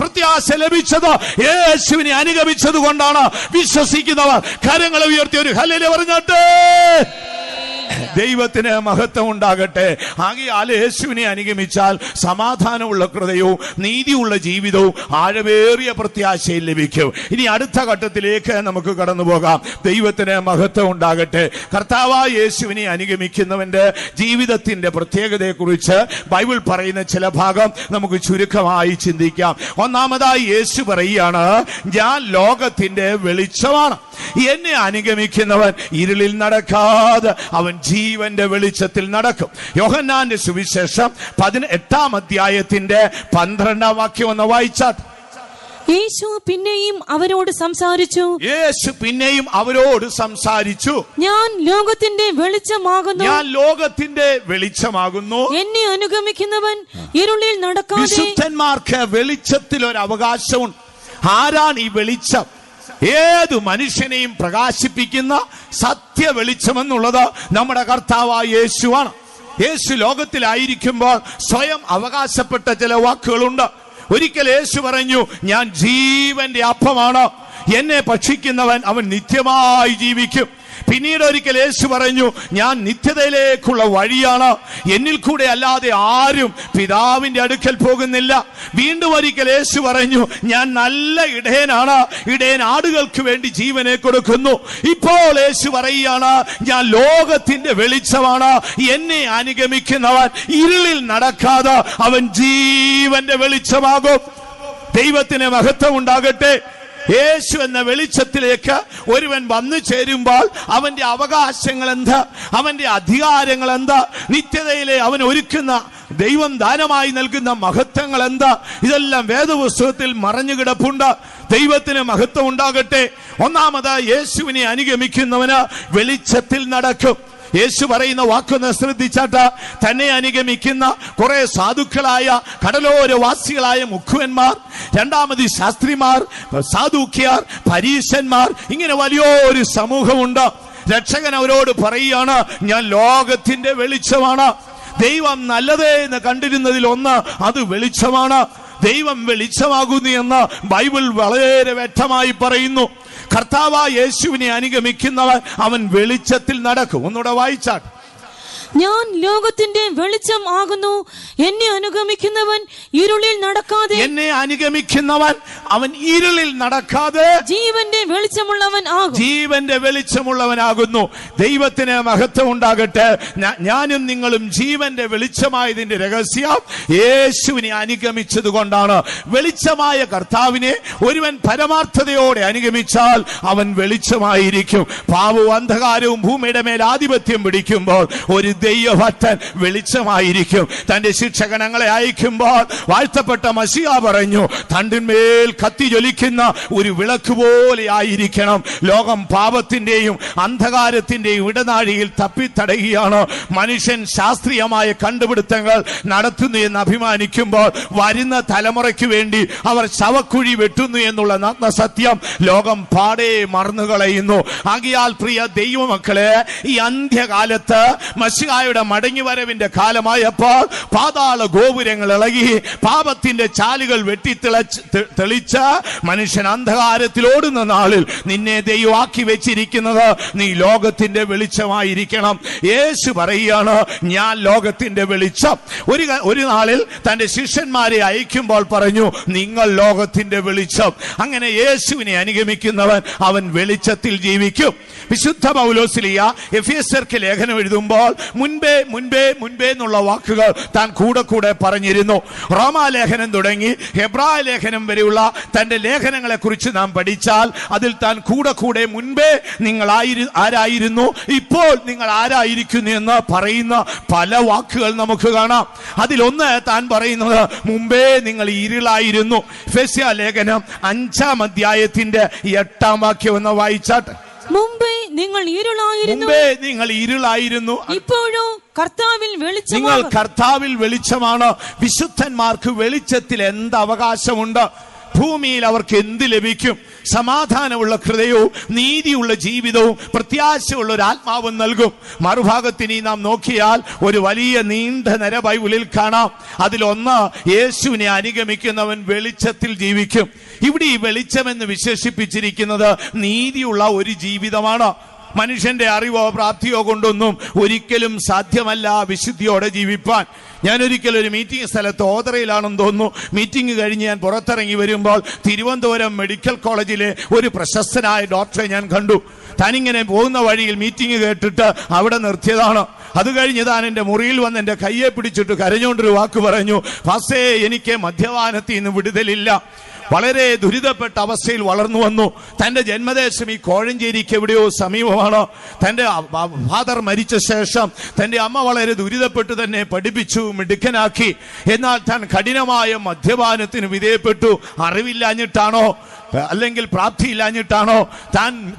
പ്രത്യാശ ലഭിച്ചത് യേശുവിനെ അനുഗമിച്ചത് കൊണ്ടാണ് വിശ്വസിക്കുന്നവർ കരങ്ങളെ ഉയർത്തി ഒരു പറഞ്ഞാട്ടെ. ദൈവത്തിന് മഹത്വം ഉണ്ടാകട്ടെ ആകെയാൽ യേശുവിനെ അനുഗമിച്ചാൽ സമാധാനമുള്ള ഹൃദയവും നീതിയുള്ള ജീവിതവും ആഴവേറിയ പ്രത്യാശയിൽ ലഭിക്കും. ഇനി അടുത്ത ഘട്ടത്തിലേക്ക് നമുക്ക് കടന്നു പോകാം. ദൈവത്തിന് മഹത്വം ഉണ്ടാകട്ടെ കർത്താവായ യേശുവിനെ അനുഗമിക്കുന്നവന്റെ ജീവിതത്തിന്റെ പ്രത്യേകതയെക്കുറിച്ച് ബൈബിൾ പറയുന്ന ചില ഭാഗം നമുക്ക് ചുരുക്കമായി ചിന്തിക്കാം. ഒന്നാമതായി യേശു പറയുകയാണ് ഞാൻ ലോകത്തിന്റെ വെളിച്ചമാണ്. എന്നെ അനുഗമിക്കുന്നവൻ ഇരുളിൽ നടക്കാതെ അവൻ ജീവന്റെ വെളിച്ചത്തിൽ നടക്കും. യോഹന്നാന്റെ സുവിശേഷം പതിനെട്ടാം അധ്യായത്തിന്റെ പന്ത്രണ്ടാം വാക്യം ഒന്ന് വായിച്ചാൽ യേശു പിന്നെയും അവരോട് സംസാരിച്ചു. യേശു പിന്നെയും അവരോട് സംസാരിച്ചു. ഞാൻ ലോകത്തിന്റെ വെളിച്ചമാകുന്നു. ഞാൻ ലോകത്തിന്റെ വെളിച്ചമാകുന്നു. എന്നെ അനുഗമിക്കുന്നവൻ ഇരുളിൽ നടക്കാതെ വിശുദ്ധന്മാർക്ക് വെളിച്ചത്തിൽ ഒരു അവകാശമുണ്ട്. ആരാണ് ഈ വെളിച്ചം? ഏത് മനുഷ്യനെയും പ്രകാശിപ്പിക്കുന്ന സത്യ വെളിച്ചമെന്നുള്ളത് നമ്മുടെ കർത്താവായ യേശുവാണ്. യേശു ലോകത്തിലായിരിക്കുമ്പോൾ സ്വയം അവകാശപ്പെട്ട ചില വാക്കുകളുണ്ട്. ഒരിക്കൽ യേശു പറഞ്ഞു ഞാൻ ജീവന്റെ അപ്പമാണ്. എന്നെ ഭക്ഷിക്കുന്നവൻ അവൻ നിത്യമായി ജീവിക്കും. പിന്നീട് ഒരിക്കൽ യേശു പറഞ്ഞു ഞാൻ നിത്യതയിലേക്കുള്ള വഴിയാണ്. എന്നിൽ കൂടെ അല്ലാതെ ആരും പിതാവിന്റെ അടുക്കൽ പോകുന്നില്ല. വീണ്ടും ഒരിക്കൽ യേശു പറഞ്ഞു ഞാൻ നല്ല ഇടയനാണ്. ഇടയൻ ആടുകൾക്ക് വേണ്ടി ജീവനെ കൊടുക്കുന്നു. ഇപ്പോൾ യേശു പറയുകയാണ് ഞാൻ ലോകത്തിന്റെ വെളിച്ചമാണ്. എന്നെ അനുഗമിക്കുന്നവൻ ഇരുളിൽ നടക്കാതെ അവൻ ജീവന്റെ വെളിച്ചമാകും. ദൈവത്തിന് മഹത്വം ഉണ്ടാകട്ടെ യേശു എന്ന വെളിച്ചത്തിലേക്ക് ഒരുവൻ വന്നു ചേരുമ്പോൾ അവന്റെ അവകാശങ്ങൾ എന്താ? അവന്റെ അധികാരങ്ങൾ എന്താ? നിത്യതയിലെ അവൻ ഒരുക്കുന്ന ദൈവം ദാനമായി നൽകുന്ന മഹത്വങ്ങൾ എന്താ? ഇതെല്ലാം വേദപുസ്തകത്തിൽ മറഞ്ഞു കിടപ്പുണ്ട്. ദൈവത്തിന് മഹത്വം ഉണ്ടാകട്ടെ. ഒന്നാമത് യേശുവിനെ അനുഗമിക്കുന്നവന് വെളിച്ചത്തിൽ നടക്കും. യേശു പറയുന്ന വാക്കൊന്ന് ശ്രദ്ധിച്ചാട്ട. തന്നെ അനുഗമിക്കുന്ന കുറെ സാധുക്കളായ കടലോരവാസികളായ മുഖുവന്മാർ രണ്ടാമത് ശാസ്ത്രിമാർ സാധുക്കിയാർ പരീശന്മാർ ഇങ്ങനെ വലിയൊരു സമൂഹമുണ്ട്. രക്ഷകൻ അവരോട് പറയുകയാണ് ഞാൻ ലോകത്തിന്റെ വെളിച്ചമാണ്. ദൈവം നല്ലതേ എന്ന് കണ്ടിരുന്നതിൽ ഒന്ന് അത് വെളിച്ചമാണ്. ദൈവം വെളിച്ചമാകുന്നു എന്ന് ബൈബിൾ വളരെ വ്യക്തമായി പറയുന്നു. കർത്താവ യേശുവിനെ അനുഗമിക്കുന്നവൻ അവൻ വെളിച്ചത്തിൽ നടക്കും. ഒന്നുകൂടെ വായിച്ചാട്ട് ഞാൻ ലോകത്തിന്റെ വെളിച്ചം ആകുന്നു. എന്നെ അനുഗമിക്കുന്നവൻ ഇരുളിൽ നടക്കാതെ. എന്നെ അനുഗമിക്കുന്നവൻ അവൻ ഇരുളിൽ നടക്കാതെ. ജീവന്റെ വെളിച്ചമുള്ളവൻ ആകും. ജീവന്റെ വെളിച്ചമുള്ളവനാകുന്നു. ദൈവത്തിന് മഹത്വം ഉണ്ടാകട്ടെ ഞാനും നിങ്ങളും ജീവന്റെ വെളിച്ചമായതിന്റെ രഹസ്യം യേശുവിനെ അനുഗമിച്ചത് കൊണ്ടാണ് വെളിച്ചമായ കർത്താവിനെ ഒരുവൻ പരമാർത്ഥതയോടെ അനുഗമിച്ചാൽ അവൻ വെളിച്ചമായിരിക്കും. പാവവും അന്ധകാരവും ഭൂമിയുടെ മേൽ ആധിപത്യം പിടിക്കുമ്പോൾ ഒരു ദൈവഭക്തൻ വെളിച്ചമായിരിക്കും. തന്റെ ശിക്ഷകണങ്ങളെ അയക്കുമ്പോൾ വാഴ്ത്തപ്പെട്ട മസിയ പറഞ്ഞു തണ്ടിന്മേൽ കത്തി ജ്വലിക്കുന്ന ഒരു വിളക്ക് പോലെ ആയിരിക്കണം. ലോകം പാപത്തിന്റെയും അന്ധകാരത്തിന്റെയും ഇടനാഴിയിൽ തപ്പിത്തടയുകയാണ്. മനുഷ്യൻ ശാസ്ത്രീയമായ കണ്ടുപിടുത്തങ്ങൾ നടത്തുന്നു എന്ന് അഭിമാനിക്കുമ്പോൾ വരുന്ന തലമുറയ്ക്ക് വേണ്ടി അവർ ശവക്കുഴി വെട്ടുന്നു എന്നുള്ള നഗ്ന സത്യം ലോകം പാടെ മറന്നുകളയുന്നു. ആകിയാൽ പ്രിയ ദൈവമക്കളെ ഈ അന്ത്യകാലത്ത് മഷികായുടെ മടങ്ങിവരവിന്റെ കാലമായപ്പോൾ പാതാള ഗോപുരങ്ങൾ ഇളകി പാപത്തിന്റെ ചാലുകൾ വെട്ടിത്തിളച്ച് തെളിച്ച മനുഷ്യൻ അന്ധകാരത്തിലോടുന്ന നാളിൽ നിന്നെ ദൈവമാക്കി വെച്ചിരിക്കുന്നത് നീ ലോകത്തിന്റെ വെളിച്ചമായിരിക്കണം. യേശു പറയുകയാണ് ഞാൻ ലോകത്തിന്റെ വെളിച്ചം. ഒരു ഒരു നാളിൽ തന്റെ ശിഷ്യന്മാരെ അയക്കുമ്പോൾ പറഞ്ഞു നിങ്ങൾ ലോകത്തിന്റെ വെളിച്ചം. അങ്ങനെ യേശുവിനെ അനുഗമിക്കുന്നവൻ അവൻ വെളിച്ചത്തിൽ ജീവിക്കും. വിശുദ്ധ പൗലോസിലിയ എഫ് എസർക്ക് ലേഖനം എഴുതുമ്പോൾ മുൻപേ മുൻപേ മുൻപേ എന്നുള്ള വാക്കുകൾ താൻ കൂടെ കൂടെ പറഞ്ഞിരുന്നു. റോമാലേഖനം തുടങ്ങി ഹെബ്രായ ലേഖനം വരെയുള്ള തന്റെ ലേഖനങ്ങളെ കുറിച്ച് നാം പഠിച്ചാൽ അതിൽ താൻ കൂടെ കൂടെ മുൻപേ നിങ്ങൾ ആരായിരുന്നു ഇപ്പോൾ നിങ്ങൾ ആരായിരിക്കുന്നു എന്ന് പറയുന്ന പല വാക്കുകൾ നമുക്ക് കാണാം. അതിലൊന്ന് താൻ പറയുന്നത് മുമ്പേ നിങ്ങൾ ഇരുളായിരുന്നു. ഫെസ്യ ലേഖനം അഞ്ചാം അധ്യായത്തിന്റെ എട്ടാം വാക്യം ഒന്ന് വായിച്ചാട്ട്. മുമ്പേ നിങ്ങൾ ഇരുളായിരുന്നു. മുമ്പേ നിങ്ങൾ ഇരുളായിരുന്നു. ഇപ്പോഴോ കർത്താവിൽ നിങ്ങൾ കർത്താവിൽ വെളിച്ചമാണ്. വിശുദ്ധന്മാർക്ക് വെളിച്ചത്തിൽ എന്ത് അവകാശമുണ്ട്? ഭൂമിയിൽ അവർക്ക് എന്ത് ലഭിക്കും? സമാധാനമുള്ള ഹൃദയവും നീതിയുള്ള ജീവിതവും പ്രത്യാശയുള്ള ഒരു ആത്മാവും നൽകും. മറുഭാഗത്തിന് നാം നോക്കിയാൽ ഒരു വലിയ നീണ്ട നര ബൈബിളിൽ കാണാം. അതിലൊന്ന് യേശുവിനെ അനുഗമിക്കുന്നവൻ വെളിച്ചത്തിൽ ജീവിക്കും. ഇവിടെ ഈ വെളിച്ചമെന്ന് വിശേഷിപ്പിച്ചിരിക്കുന്നത് നീതിയുള്ള ഒരു ജീവിതമാണ്. മനുഷ്യന്റെ അറിവോ പ്രാപ്തിയോ കൊണ്ടൊന്നും ഒരിക്കലും സാധ്യമല്ല വിശുദ്ധിയോടെ ജീവിപ്പാൻ. ഞാൻ ഒരിക്കൽ ഒരു മീറ്റിംഗ് സ്ഥലത്ത് ഓതറയിലാണെന്ന് തോന്നുന്നു. മീറ്റിംഗ് കഴിഞ്ഞ് ഞാൻ പുറത്തിറങ്ങി വരുമ്പോൾ തിരുവനന്തപുരം മെഡിക്കൽ കോളേജിലെ ഒരു പ്രശസ്തനായ ഡോക്ടറെ ഞാൻ കണ്ടു. താനിങ്ങനെ പോകുന്ന വഴിയിൽ മീറ്റിംഗ് കേട്ടിട്ട് അവിടെ നിർത്തിയതാണ്. അത് കഴിഞ്ഞ് താൻ എന്റെ മുറിയിൽ വന്ന് എന്റെ കയ്യെ പിടിച്ചിട്ട് കരഞ്ഞുകൊണ്ടൊരു വാക്ക് പറഞ്ഞു ഫസേ എനിക്ക് മദ്യപാനത്തിൽ നിന്ന് വിടുതലില്ല. വളരെ ദുരിതപ്പെട്ട അവസ്ഥയിൽ വളർന്നു വന്നു. തന്റെ ജന്മദേശം ഈ കോഴഞ്ചേരിക്ക് എവിടെയോ സമീപമാണ്. തന്റെ ഫാദർ മരിച്ച ശേഷം തന്റെ അമ്മ വളരെ ദുരിതപ്പെട്ട് തന്നെ പഠിപ്പിച്ചു മിടുക്കനാക്കി. എന്നാൽ താൻ കഠിനമായ മദ്യപാനത്തിന് വിധേയപ്പെട്ടു. അറിവില്ലാഞ്ഞിട്ടാണോ അല്ലെങ്കിൽ പ്രാപ്തിയില്ലാഞ്ഞിട്ടാണോ? താൻ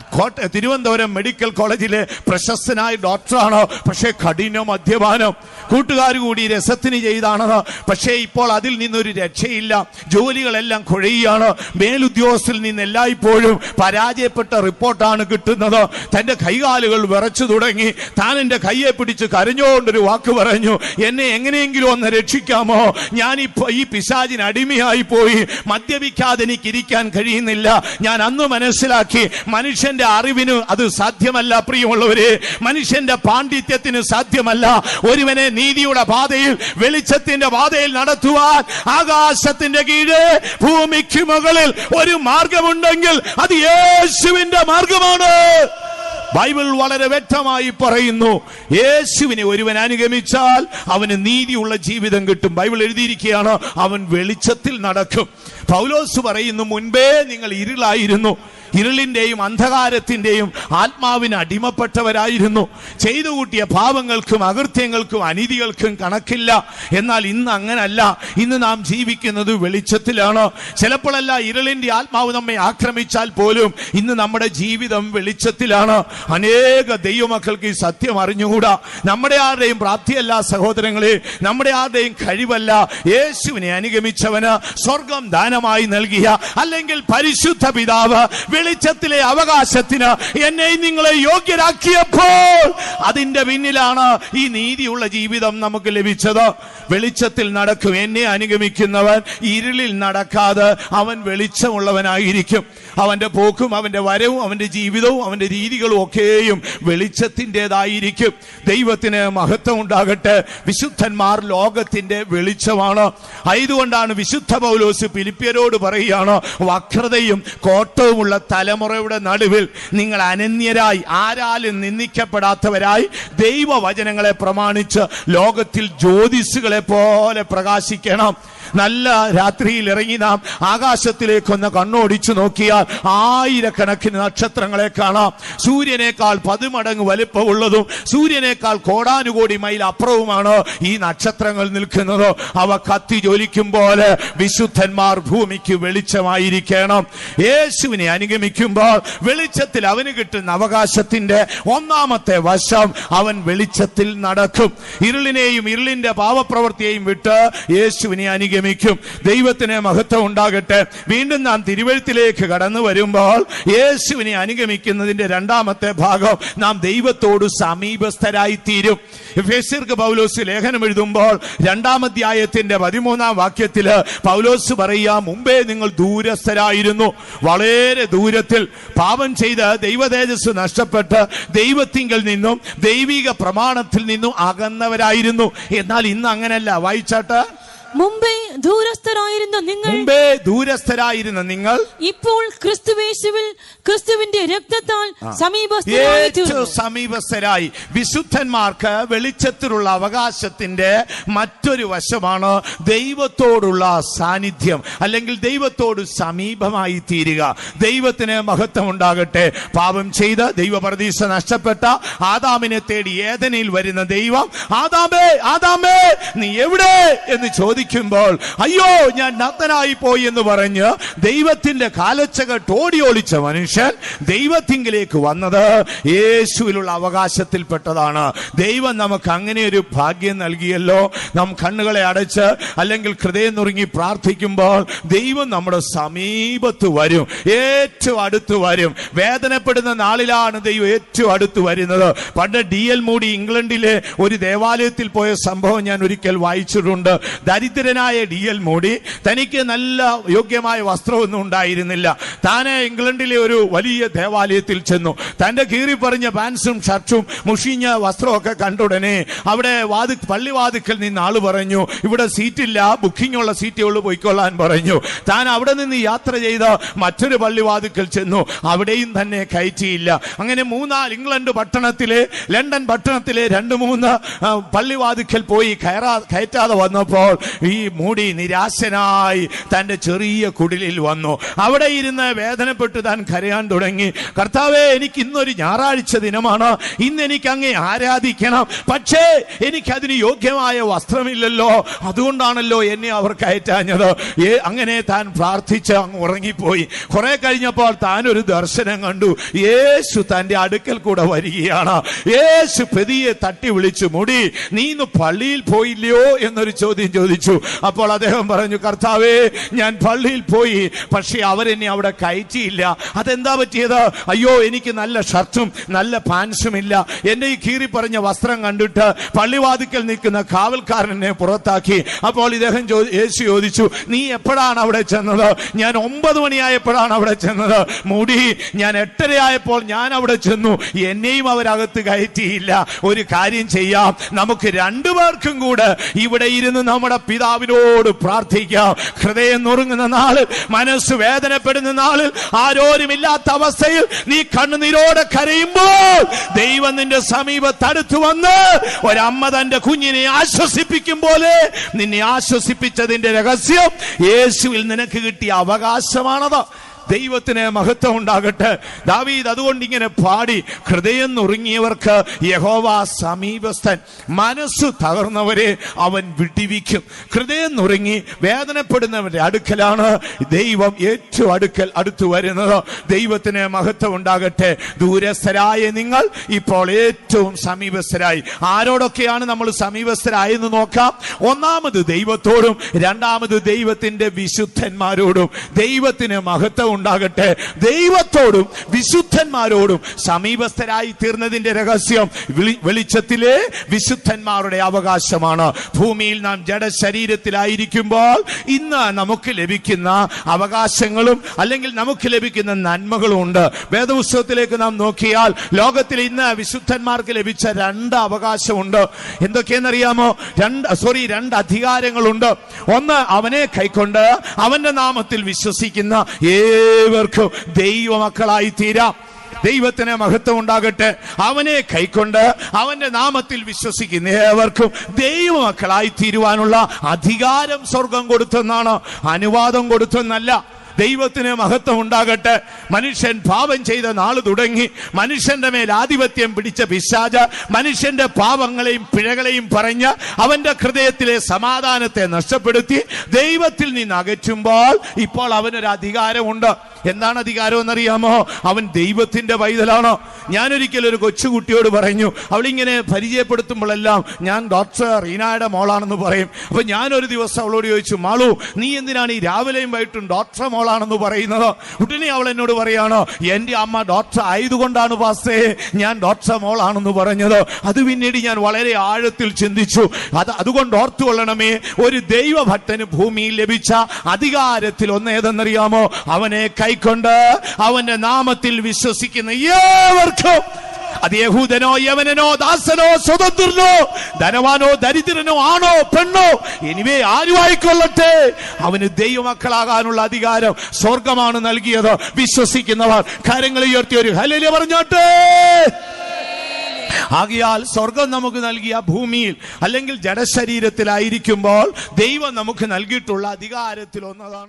തിരുവനന്തപുരം മെഡിക്കൽ കോളേജിലെ പ്രശസ്തനായ ഡോക്ടറാണോ? പക്ഷേ കഠിന മദ്യപാനം. കൂട്ടുകാർ കൂടി രസത്തിന് ചെയ്താണെന്ന്. പക്ഷേ ഇപ്പോൾ അതിൽ നിന്നൊരു രക്ഷയില്ല. ജോലികളെല്ലാം കുഴയുകയാണ്. മേലുദ്യോഗസ്ഥരിൽ നിന്ന് എല്ലായ്പ്പോഴും പരാജയപ്പെട്ട റിപ്പോർട്ടാണ് കിട്ടുന്നത്. തന്റെ കൈകാലുകൾ വിറച്ചു തുടങ്ങി. താൻ എന്റെ കയ്യെ പിടിച്ച് കരഞ്ഞുകൊണ്ടൊരു വാക്ക് പറഞ്ഞു. എന്നെ എങ്ങനെയെങ്കിലും ഒന്ന് രക്ഷിക്കാമോ? ഞാൻ ഈ പിശാചിന് അടിമയായി പോയി. മദ്യപിക്കാതെ എനിക്ക് ഇരിക്കാൻ കഴിയുന്നില്ല ഞാൻ അന്ന് മനസ്സിലാക്കി മനുഷ്യന്റെ അറിവിന് അത് സാധ്യമല്ല പ്രിയമുള്ളവര്. മനുഷ്യന്റെ പാണ്ഡിത്യത്തിന് സാധ്യമല്ല. ഒരുവനെ നീതിയുടെ പാതയിൽ വെളിച്ചത്തിന്റെ പാതയിൽ നടത്തുവാൻ ആകാശത്തിന്റെ കീഴേ ഭൂമിക്ക് മുകളിൽ ഒരു മാർഗമുണ്ടെങ്കിൽ അത് യേശുവിന്റെ മാർഗമാണ്. ബൈബിൾ വളരെ വ്യക്തമായി പറയുന്നു യേശുവിനെ ഒരുവൻ അനുഗമിച്ചാൽ അവന് നീതിയുള്ള ജീവിതം കിട്ടും. ബൈബിൾ എഴുതിയിരിക്കുകയാണ് അവൻ വെളിച്ചത്തിൽ നടക്കും. പൗലോസ് പറയുന്നു മുൻപേ നിങ്ങൾ ഇരുളായിരുന്നു. ഇരുളിന്റെയും അന്ധകാരത്തിന്റെയും ആത്മാവിന് അടിമപ്പെട്ടവരായിരുന്നു. ചെയ്തു കൂട്ടിയ പാപങ്ങൾക്കും അകൃത്യങ്ങൾക്കും അനീതികൾക്കും കണക്കില്ല. എന്നാൽ ഇന്ന് അങ്ങനല്ല. ഇന്ന് നാം ജീവിക്കുന്നത് വെളിച്ചത്തിലാണ്. ചിലപ്പോഴല്ല ഇരുളിന്റെ ആത്മാവ് നമ്മെ ആക്രമിച്ചാൽ പോലും ഇന്ന് നമ്മുടെ ജീവിതം വെളിച്ചത്തിലാണ്. അനേക ദൈവമക്കൾക്ക് ഈ സത്യം അറിഞ്ഞുകൂടാ. നമ്മുടെ ആരുടെയും പ്രാപ്തിയല്ല സഹോദരങ്ങളെ. നമ്മുടെ ആരുടെയും കഴിവല്ല. യേശുവിനെ അനുഗമിച്ചവന് സ്വർഗം ദാനമായി നൽകിയ അല്ലെങ്കിൽ പരിശുദ്ധ പിതാവ് വെളിച്ചത്തിലെ അവകാശത്തിന് എന്നെ നിങ്ങളെ യോഗ്യരാക്കിയപ്പോൾ അതിന്റെ പിന്നിലാണ് ഈ നീതിയുള്ള ജീവിതം നമുക്ക് ലഭിച്ചത്. വെളിച്ചത്തിൽ നടക്കും. എന്നെ അനുഗമിക്കുന്നവൻ ഇരുളിൽ നടക്കാതെ അവൻ വെളിച്ചമുള്ളവനായിരിക്കും. അവന്റെ പോക്കും അവന്റെ വരവും അവന്റെ ജീവിതവും അവന്റെ രീതികളും ഒക്കെയും വെളിച്ചത്തിന്റെതായിരിക്കും. ദൈവത്തിന് മഹത്വം ഉണ്ടാകട്ടെ വിശുദ്ധന്മാർ ലോകത്തിന്റെ വെളിച്ചമാണ്. ആയതുകൊണ്ടാണ് വിശുദ്ധ പൗലോസ് പിലിപ്പ്യരോട് പറയുകയാണ് വക്രതയും കോട്ടവുമുള്ള തലമുറയുടെ നടുവിൽ നിങ്ങൾ അനന്യരായി ആരാലും നിന്ദിക്കപ്പെടാത്തവരായി ദൈവവചനങ്ങളെ പ്രമാണിച്ച് ലോകത്തിൽ ജ്യോതിസുകളെ പോലെ പ്രകാശിക്കണം. നല്ല രാത്രിയിൽ ഇറങ്ങി നാം ആകാശത്തിലേക്കൊന്ന് കണ്ണോടിച്ചു നോക്കിയാൽ ആയിരക്കണക്കിന് നക്ഷത്രങ്ങളെ കാണാം. സൂര്യനേക്കാൾ പതിമടങ്ങ് വലിപ്പമുള്ളതും സൂര്യനേക്കാൾ കോടാനുകോടി മൈൽ അപ്പുറവുമാണ് ഈ നക്ഷത്രങ്ങൾ നിൽക്കുന്നത്. അവ കത്തി ജ്വലിക്കും പോലെ വിശുദ്ധന്മാർ ഭൂമിക്ക് വെളിച്ചമായിരിക്കണം. യേശുവിനെ അനുഗമിക്കുമ്പോൾ വെളിച്ചത്തിൽ അവന് കിട്ടുന്ന അവകാശത്തിന്റെ ഒന്നാമത്തെ വശം അവൻ വെളിച്ചത്തിൽ നടക്കും. ഇരുളിനെയും ഇരുളിന്റെ പാവപ്രവൃത്തിയെയും വിട്ട് യേശുവിനെ അനുഗമിക്കും. ദൈവത്തിന് മഹത്വം ഉണ്ടാകട്ടെ. വീണ്ടും നാം തിരുവഴുത്തിലേക്ക് കടന്നു വരുമ്പോൾ യേശുവിനെ അനുഗമിക്കുന്നതിന്റെ രണ്ടാമത്തെ ഭാഗം നാം ദൈവത്തോട് സമീപസ്ഥരായി തീരും ഫെസിർക്ക് പൗലോസ് ലേഖനം എഴുതുമ്പോൾ രണ്ടാമധ്യായത്തിന്റെ പതിമൂന്നാം വാക്യത്തിൽ പൗലോസ് പറയുക മുമ്പേ നിങ്ങൾ ദൂരസ്ഥരായിരുന്നു. വളരെ ദൂരത്തിൽ പാപം ചെയ്ത് ദൈവതേജസ് നഷ്ടപ്പെട്ട് ദൈവത്തിങ്കിൽ നിന്നും ദൈവിക പ്രമാണത്തിൽ നിന്നും അകന്നവരായിരുന്നു. എന്നാൽ ഇന്ന് അങ്ങനല്ല വായിച്ചാട്ട്. മുമ്പേ ദൂരസ്ഥരായിരുന്ന നിങ്ങൾ മുംബൈ ദൂരസ്ഥരായിരുന്ന നിങ്ങൾ ഇപ്പോൾ ക്രിസ്തുവേശുവിൽ ക്രിസ്തുവിന്റെ രക്തത്താൽ സമീപസ്ഥരായി സമീപസ്ഥരായി വിശുദ്ധന്മാർക്ക് വെളിച്ചത്തിലുള്ള അവകാശത്തിന്റെ മറ്റൊരു വശമാണ് ദൈവത്തോടുള്ള സാന്നിധ്യം. അല്ലെങ്കിൽ ദൈവത്തോട് സമീപമായി തീരുക. ദൈവത്തിന് മഹത്വം ഉണ്ടാകട്ടെ പാപം ചെയ്ത് ദൈവപ്രതീക്ഷ നഷ്ടപ്പെട്ട ആദാമിനെ തേടി ഏതനയിൽ വരുന്ന ദൈവം ആദാമേ ആദാമേ നീ എവിടെ? എന്ന് ചോദിക്കുമ്പോൾ അയ്യോ ഞാൻ നഗ്നനായി പോയി എന്ന് പറഞ്ഞ് ദൈവത്തിന്റെ കാലച്ചകട്ട് ഓടി ഒളിച്ച മനുഷ്യൻ ദൈവത്തിങ്കിലേക്ക് വന്നത് യേശുവിലുള്ള അവകാശത്തിൽപ്പെട്ടതാണ്. ദൈവം നമുക്ക് അങ്ങനെ ഒരു ഭാഗ്യം നൽകിയല്ലോ. നാം കണ്ണുകളെ അടച്ച് അല്ലെങ്കിൽ ഹൃദയം നുറുങ്ങി പ്രാർത്ഥിക്കുമ്പോൾ ദൈവം നമ്മുടെ സമീപത്ത് വരും ഏറ്റവും അടുത്ത് വരും. വേദനപ്പെടുന്ന നാളിലാണ് ദൈവം ഏറ്റവും അടുത്ത് വരുന്നത്. പണ്ട് ഡി എൽ മൂടി ഇംഗ്ലണ്ടിലെ ഒരു ദേവാലയത്തിൽ പോയ സംഭവം ഞാൻ ഒരിക്കൽ വായിച്ചിട്ടുണ്ട്. ദരിദ്രനായ ഡി എൽ മോഡി തനിക്ക് നല്ല യോഗ്യമായ വസ്ത്രമൊന്നും ഉണ്ടായിരുന്നില്ല. താന് ഇംഗ്ലണ്ടിലെ ഒരു വലിയ ദേവാലയത്തിൽ ചെന്നു. തന്റെ പറഞ്ഞ പാൻസും ഷർട്ടും മുഷിഞ്ഞ വസ്ത്രമൊക്കെ കണ്ടുടനെ അവിടെ വാതി പള്ളിവാതിക്കൽ നിന്ന് ആൾ പറഞ്ഞു. ഇവിടെ സീറ്റില്ല ബുക്കിംഗ് ഉള്ള സീറ്റുകൾ പോയിക്കൊള്ളാൻ പറഞ്ഞു. താൻ അവിടെ നിന്ന് യാത്ര ചെയ്ത് മറ്റൊരു പള്ളിവാതിക്കൽ ചെന്നു. അവിടെയും തന്നെ കയറ്റിയില്ല. അങ്ങനെ മൂന്നാൽ ഇംഗ്ലണ്ട് പട്ടണത്തിലെ ലണ്ടൻ പട്ടണത്തിലെ രണ്ട് മൂന്ന് പള്ളിവാതിക്കൽ പോയി കയറാ കയറ്റാതെ വന്നപ്പോൾ ഈ മൂടി നിരാശനായി തന്റെ ചെറിയ കുടിലിൽ വന്നു. അവിടെ ഇരുന്ന് വേദനപ്പെട്ട് താൻ കരയാൻ തുടങ്ങി. കർത്താവെ എനിക്ക് ഇന്നൊരു ഞായറാഴ്ച ദിനമാണ്. ഇന്ന് എനിക്ക് അങ്ങേ ആരാധിക്കണം. പക്ഷേ എനിക്കതിന് യോഗ്യമായ വസ്ത്രമില്ലല്ലോ. അതുകൊണ്ടാണല്ലോ എന്നെ അവർ കയറ്റാഞ്ഞത്. അങ്ങനെ താൻ പ്രാർത്ഥിച്ച് അങ്ങ് ഉറങ്ങിപ്പോയി. കുറെ കഴിഞ്ഞപ്പോൾ താൻ ഒരു ദർശനം കണ്ടു. യേശു തന്റെ അടുക്കൽ കൂടെ വരികയാണ്. യേശു പ്രതിയെ തട്ടി വിളിച്ചു മുടി നീ ഇന്ന് പള്ളിയിൽ പോയില്ലയോ? എന്നൊരു ചോദ്യം ചോദിച്ചു. അപ്പോൾ അദ്ദേഹം പറഞ്ഞു കർത്താവേ ഞാൻ പള്ളിയിൽ പോയി പക്ഷെ അവരെന്നെ അവിടെ കയറ്റിയില്ല. അതെന്താ പറ്റിയത്? അയ്യോ എനിക്ക് നല്ല ഷർട്ടും നല്ല പാൻസും ഇല്ല. എന്നെ ഈ കീറി പറഞ്ഞ വസ്ത്രം കണ്ടിട്ട് പള്ളിവാതിക്കൽ നിൽക്കുന്ന കാവൽക്കാരൻ എന്നെ പുറത്താക്കി. അപ്പോൾ ഇദ്ദേഹം യേശു ചോദിച്ചു നീ എപ്പോഴാണ് അവിടെ ചെന്നത്? ഞാൻ ഒമ്പത് മണിയായപ്പോഴാണ് അവിടെ ചെന്നത്. മുടി ഞാൻ എട്ടരയായപ്പോൾ ഞാൻ അവിടെ ചെന്നു. എന്നെയും അവരകത്ത് കയറ്റിയില്ല. ഒരു കാര്യം ചെയ്യാം. നമുക്ക് രണ്ടുപേർക്കും കൂടെ ഇവിടെ ഇരുന്ന് നമ്മുടെ പിതാവിനോട് പ്രാർത്ഥിക്കാം ഹൃദയം നുറുങ്ങുന്ന നാളിൽ മനസ്സ് വേദനപ്പെടുന്ന നാളിൽ ആരോരുമില്ലാത്ത അവസ്ഥയിൽ നീ കണ്ണുനീരോടെ കരയുമ്പോൾ ദൈവം നിന്റെ സമീപത്തടുത്തു വന്ന് ഒരമ്മ തന്റെ കുഞ്ഞിനെ ആശ്വസിപ്പിക്കും പോലെ നിന്നെ ആശ്വസിപ്പിച്ചതിന്റെ രഹസ്യം യേശുവിൽ നിനക്ക് കിട്ടിയ അവകാശമാണത്. ദൈവത്തിന് മഹത്വം ഉണ്ടാകട്ടെ. ദാവീദ് അതുകൊണ്ട് ഇങ്ങനെ പാടി ഹൃദയം നുറുങ്ങിയവർക്ക് യഹോവ സമീപസ്ഥൻ മനസ്സ് തകർന്നവരെ അവൻ വിടിവിക്കും. ഹൃദയം നുറുങ്ങി വേദനപ്പെടുന്നവരുടെ അടുക്കലാണ് ദൈവം ഏറ്റവും അടുക്കൽ അടുത്തു വരുന്നത്. ദൈവത്തിന് മഹത്വം ഉണ്ടാകട്ടെ. ദൂരസ്ഥരായ നിങ്ങൾ ഇപ്പോൾ ഏറ്റവും സമീപസ്ഥരായി. ആരോടൊക്കെയാണ് നമ്മൾ സമീപസ്ഥരായെന്ന് നോക്കാം? ഒന്നാമത് ദൈവത്തോടും രണ്ടാമത് ദൈവത്തിന്റെ വിശുദ്ധന്മാരോടും. ദൈവത്തിന് മഹത്വം ഉണ്ടാകട്ടെ. ദൈവത്തോടും വിശുദ്ധന്മാരോടും സമീപസ്ഥരായി തീർന്നതിന്റെ രഹസ്യം വിളി- വെളിച്ചത്തിലെ വിശുദ്ധന്മാരുടെ അവകാശമാണ്. ഭൂമിയിൽ നാം ജഡശരീരത്തിലായിരിക്കുമ്പോൾ ഇന്ന് നമുക്ക് ലഭിക്കുന്ന അവകാശങ്ങളും അല്ലെങ്കിൽ നമുക്ക് ലഭിക്കുന്ന നന്മകളും ഉണ്ട്. വേദപുസ്തകത്തിലേക്ക് നാം നോക്കിയാൽ ലോകത്തിൽ ഇന്ന് വിശുദ്ധന്മാർക്ക് ലഭിച്ച രണ്ട് അവകാശമുണ്ട്. എന്തൊക്കെയെന്നറിയാമോ? രണ്ട് സോറി രണ്ട് അധികാരങ്ങളുണ്ട്. ഒന്ന് അവനെ കൈക്കൊണ്ട് അവന്റെ നാമത്തിൽ വിശ്വസിക്കുന്ന ഏവർക്കും ദൈവമക്കളായി തീരാം ദൈവത്തിന് മഹത്വം ഉണ്ടാകട്ടെ അവനെ കൈക്കൊണ്ട് അവന്റെ നാമത്തിൽ വിശ്വസിക്കുന്ന ഏവർക്കും ദൈവമക്കളായി തീരുവാനുള്ള അധികാരം സ്വർഗം കൊടുത്തെന്നാണ്. അനുവാദം കൊടുത്തെന്നല്ല. ദൈവത്തിന് മഹത്വം ഉണ്ടാകട്ടെ മനുഷ്യൻ പാപം ചെയ്ത നാൾ തുടങ്ങി. മനുഷ്യന്റെ മേൽ ആധിപത്യം പിടിച്ച പിശാജ മനുഷ്യന്റെ പാപങ്ങളെയും പിഴകളെയും പറഞ്ഞ് അവന്റെ ഹൃദയത്തിലെ സമാധാനത്തെ നഷ്ടപ്പെടുത്തി ദൈവത്തിൽ നിന്ന് അകറ്റുമ്പോൾ ഇപ്പോൾ അവനൊരു അധികാരമുണ്ട് എന്താണ് അധികാരം എന്നറിയാമോ? അവൻ ദൈവത്തിന്റെ പൈതലാണോ. ഞാനൊരിക്കലും ഒരു കൊച്ചുകുട്ടിയോട് പറഞ്ഞു അവളിങ്ങനെ പരിചയപ്പെടുത്തുമ്പോഴെല്ലാം ഞാൻ ഡോക്ടർ റീനായുടെ മോളാണെന്ന് പറയും. അപ്പൊ ഞാനൊരു ദിവസം അവളോട് ചോദിച്ചു മാളു നീ എന്തിനാണ് ഈ രാവിലെയും വൈകിട്ടും ഡോക്ടർ മോളാണെന്ന് പറയുന്നത്? ഉടനെ അവൾ എന്നോട് പറയാണോ എന്റെ അമ്മ ഡോക്ടർ ആയതുകൊണ്ടാണ് പാസ്തേ ഞാൻ ഡോക്ടർ മോളാണെന്ന് പറഞ്ഞത്. അത് പിന്നീട് ഞാൻ വളരെ ആഴത്തിൽ ചിന്തിച്ചു. അത് അതുകൊണ്ട് ഓർത്തുകൊള്ളണമേ ഒരു ദൈവഭക്തന് ഭൂമിയിൽ ലഭിച്ച അധികാരത്തിൽ ഒന്നേതെന്നറിയാമോ അവനെ അവനെ കൈക്കൊണ്ട് അവന്റെ നാമത്തിൽ വിശ്വസിക്കുന്ന ഏവർക്കും. അത് യഹൂദനോ യവനനോ ദാസനോ സ്വതന്ത്രനോ ധനവാനോ ദരിദ്രനോ ആണോ പെണ്ണോ എനിവേ ആരുമായിക്കൊള്ളട്ടെ? അവന് ദൈവമക്കളാകാനുള്ള അധികാരം സ്വർഗമാണ് നൽകിയത്. വിശ്വസിക്കുന്നവർ കരങ്ങൾ ഉയർത്തി ഒരു ഹലല് പറഞ്ഞോട്ടെ. ആകിയാൽ സ്വർഗം നമുക്ക് നൽകിയ ഭൂമിയിൽ അല്ലെങ്കിൽ ജഡശരീരത്തിലായിരിക്കുമ്പോൾ ദൈവം നമുക്ക് നൽകിയിട്ടുള്ള അധികാരത്തിൽ ഒന്നതാണ്.